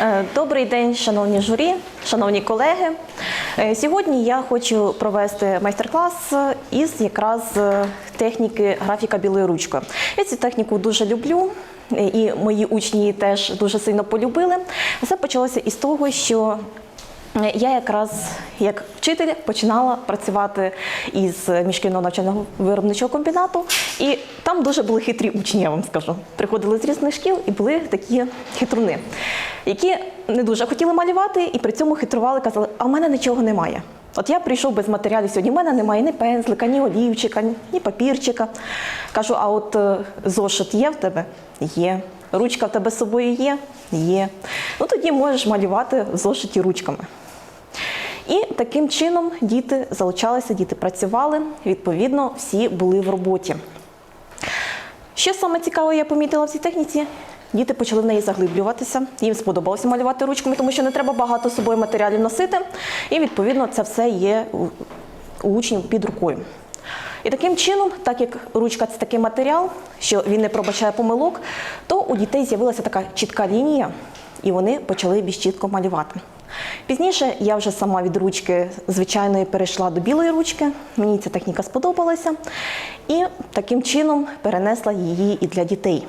Е, Добрий день, шановні журі, шановні колеги. Е, Сьогодні я хочу провести майстер-клас із якраз е, техніки графіка білою ручкою. Я цю техніку дуже люблю. І мої учні її теж дуже сильно полюбили. Все почалося із того, що я якраз як вчитель починала працювати із міжкільного навчального виробничого комбінату, і там дуже були хитрі учні, я вам скажу. Приходили з різних шкіл і були такі хитруни, які не дуже хотіли малювати, і при цьому хитрували, казали, а в мене нічого немає. От я прийшов без матеріалів сьогодні. У мене немає ні пензлика, ні олівчика, ні папірчика. Кажу, а от е, зошит є в тебе? Є. Ручка в тебе з собою є? Є. Ну тоді можеш малювати в зошиті ручками. І таким чином діти залучалися, діти працювали, відповідно, всі були в роботі. Що саме цікаве, я помітила в цій техніці? Діти почали в неї заглиблюватися. Їм сподобалося малювати ручками, тому що не треба багато собою матеріалів носити. І відповідно це все є у учнів під рукою. І таким чином, так як ручка це такий матеріал, що він не пробачає помилок, то у дітей з'явилася така чітка лінія, і вони почали більш чітко малювати. Пізніше я вже сама від ручки звичайної перейшла до білої ручки. Мені ця техніка сподобалася, і таким чином перенесла її і для дітей.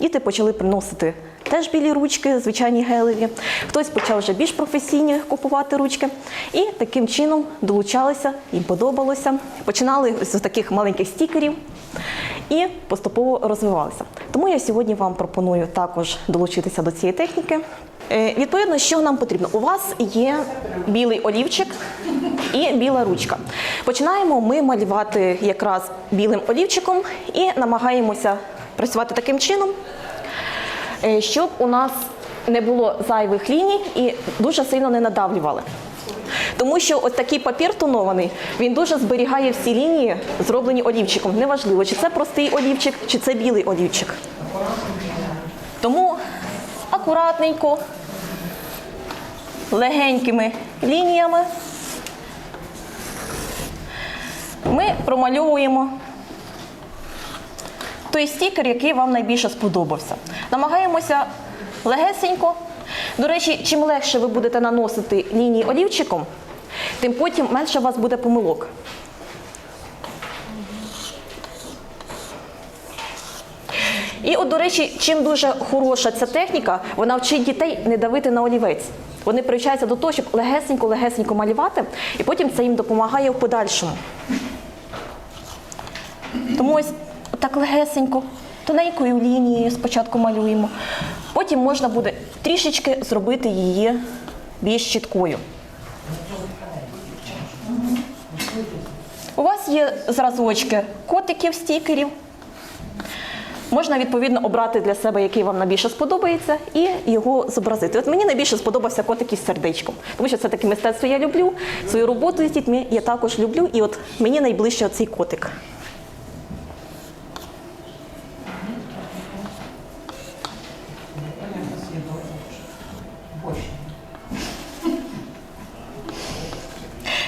Діти почали приносити теж білі ручки, звичайні гелеві. Хтось почав вже більш професійні купувати ручки. І таким чином долучалися, їм подобалося. Починали з таких маленьких стікерів і поступово розвивалися. Тому я сьогодні вам пропоную також долучитися до цієї техніки. Е, Відповідно, що нам потрібно? У вас є білий олівчик і біла ручка. Починаємо ми малювати якраз білим олівчиком і намагаємося працювати таким чином, е, щоб у нас не було зайвих ліній і дуже сильно не надавлювали. Тому що ось такий папір тонований, він дуже зберігає всі лінії, зроблені олівчиком. Неважливо, чи це простий олівчик, чи це білий олівчик. Тому акуратненько, легенькими лініями ми промальовуємо той стікер, який вам найбільше сподобався. Намагаємося легесенько. До речі, чим легше ви будете наносити лінії олівчиком, тим потім менше у вас буде помилок. І от, до речі, чим дуже хороша ця техніка, вона вчить дітей не давити на олівець. Вони привчаються до того, щоб легесенько-легесенько малювати, і потім це їм допомагає в подальшому. Тому ось так легесенько, тоненькою лінією спочатку малюємо. Потім можна буде трішечки зробити її більш чіткою. У вас є зразочки котиків, стікерів. Можна відповідно обрати для себе, який вам найбільше сподобається, і його зобразити. От мені найбільше сподобався котик із сердечком, тому що це таке мистецтво я люблю. Свою роботу з дітьми я також люблю, і от мені найближче цей котик.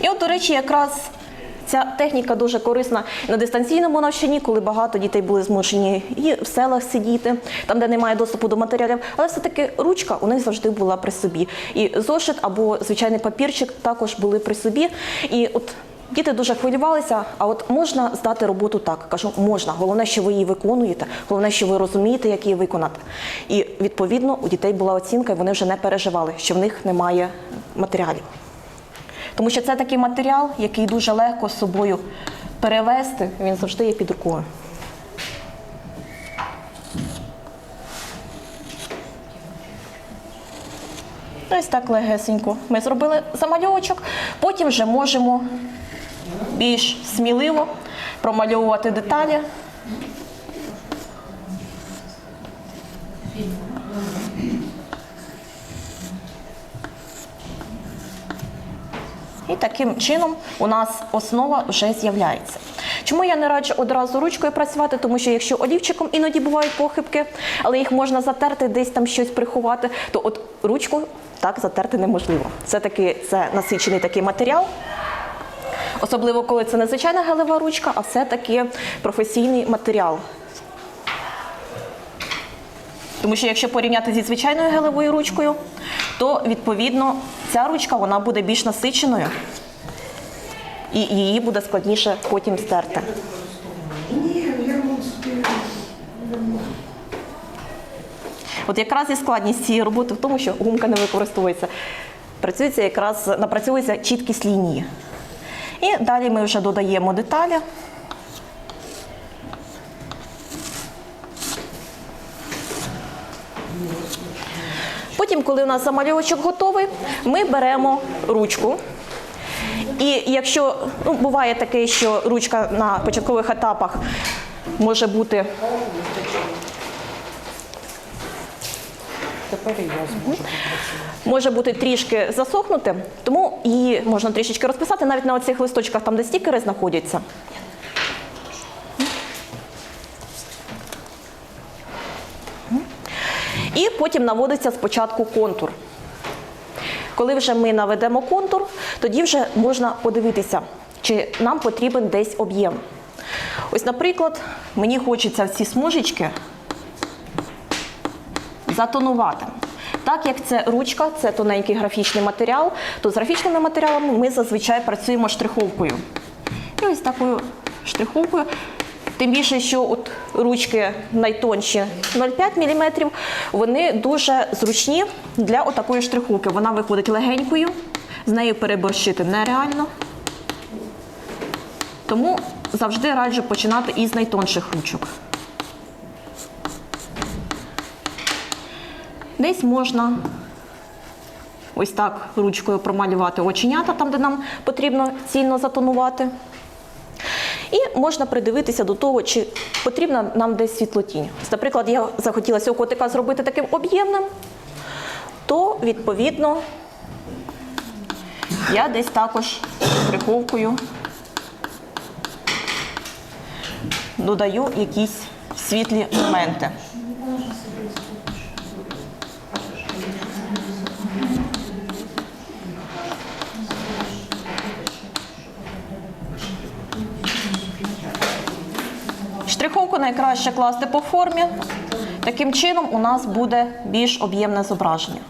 І от, до речі, якраз ця техніка дуже корисна на дистанційному навчанні, коли багато дітей були змушені і в селах сидіти, там, де немає доступу до матеріалів. Але все-таки ручка у них завжди була при собі. І зошит або звичайний папірчик також були при собі. І от Діти дуже хвилювалися, а от можна здати роботу так. Кажу, можна. Головне, що ви її виконуєте, головне, що ви розумієте, як її виконати. І відповідно у дітей була оцінка, і вони вже не переживали, що в них немає матеріалів. Тому що це такий матеріал, який дуже легко з собою перевести, він завжди є під рукою. Ось так легесенько. Ми зробили замальовочок, потім вже можемо більш сміливо промальовувати деталі. І таким чином у нас основа вже з'являється. Чому я не раджу одразу ручкою працювати? Тому що якщо олівчиком іноді бувають похибки, але їх можна затерти, десь там щось приховати, то от ручку так затерти неможливо. Все-таки це насичений такий матеріал. Особливо, коли це не звичайна гелева ручка, а все-таки професійний матеріал. Тому що якщо порівняти зі звичайною гелевою ручкою, то відповідно ця ручка вона буде більш насиченою і її буде складніше потім стерти. От якраз і складність цієї роботи в тому, що гумка не використовується. Працюється якраз напрацьовується чіткість лінії. І далі ми вже додаємо деталі. Потім, коли у нас замальовочок готовий, ми беремо ручку. І якщо ну, буває таке, що ручка на початкових етапах може бути Тепер я зможу. може бути трішки засохнути, тому її можна трішечки розписати навіть на оцих листочках, там де стікери знаходяться. І потім наводиться спочатку контур. Коли вже ми наведемо контур, тоді вже можна подивитися, чи нам потрібен десь об'єм. Ось, наприклад, мені хочеться ці смужечки затонувати. Так як це ручка, це тоненький графічний матеріал, то з графічними матеріалами ми зазвичай працюємо штриховкою. І ось такою штриховкою. Тим більше, що от ручки найтонші 0,5 мм, вони дуже зручні для отакої штриховки. Вона виходить легенькою, з нею переборщити нереально. Тому завжди раджу починати із найтонших ручок. Десь можна ось так ручкою промалювати оченята, там, де нам потрібно цільно затонувати. І можна придивитися до того, чи потрібна нам десь світлотінь. Наприклад, я захотіла цього котика зробити таким об'ємним, то відповідно я десь також приховкою додаю якісь світлі моменти. Штриховку найкраще класти по формі. Таким чином у нас буде більш об'ємне зображення.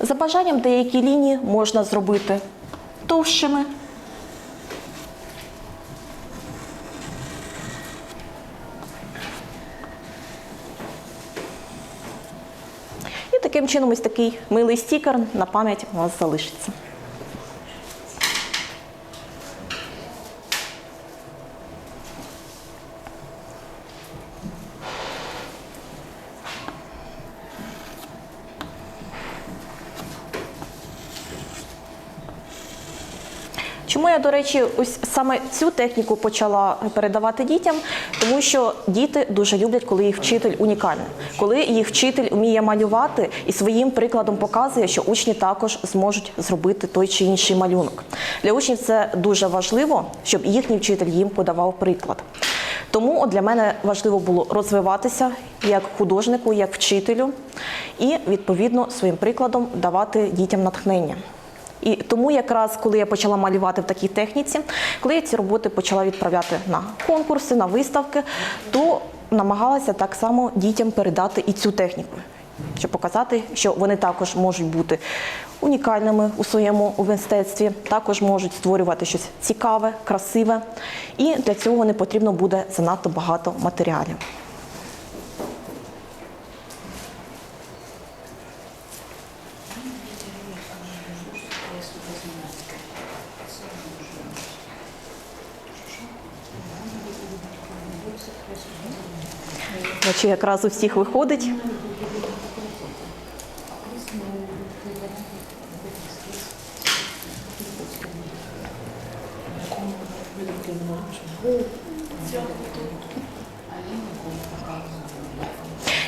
За бажанням деякі лінії можна зробити товщими. І таким чином ось такий милий стікер на пам'ять у вас залишиться. Чому я, до речі, ось саме цю техніку почала передавати дітям? Тому що діти дуже люблять, коли їх вчитель унікальний, коли їх вчитель вміє малювати і своїм прикладом показує, що учні також зможуть зробити той чи інший малюнок. Для учнів це дуже важливо, щоб їхній вчитель їм подавав приклад. Тому от для мене важливо було розвиватися як художнику, як вчителю, і відповідно своїм прикладом давати дітям натхнення. І тому якраз коли я почала малювати в такій техніці, коли я ці роботи почала відправляти на конкурси, на виставки, то намагалася так само дітям передати і цю техніку, щоб показати, що вони також можуть бути унікальними у своєму мистецтві, також можуть створювати щось цікаве, красиве, і для цього не потрібно буде занадто багато матеріалів. Бачу, якраз у всіх виходить.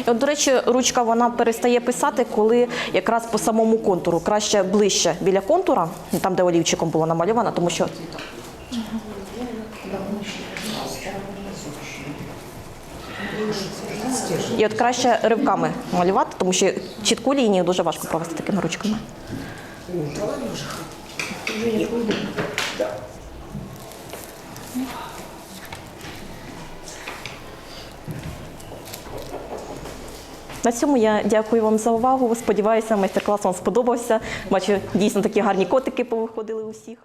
От, до речі, ручка вона перестає писати, коли якраз по самому контуру, краще ближче біля контура, там де олівчиком було намальовано, тому що І от краще ривками малювати, тому що чітку лінію дуже важко провести такими ручками. На цьому я дякую вам за увагу. Сподіваюся, майстер-клас вам сподобався. Бачу, дійсно такі гарні котики повиходили у всіх.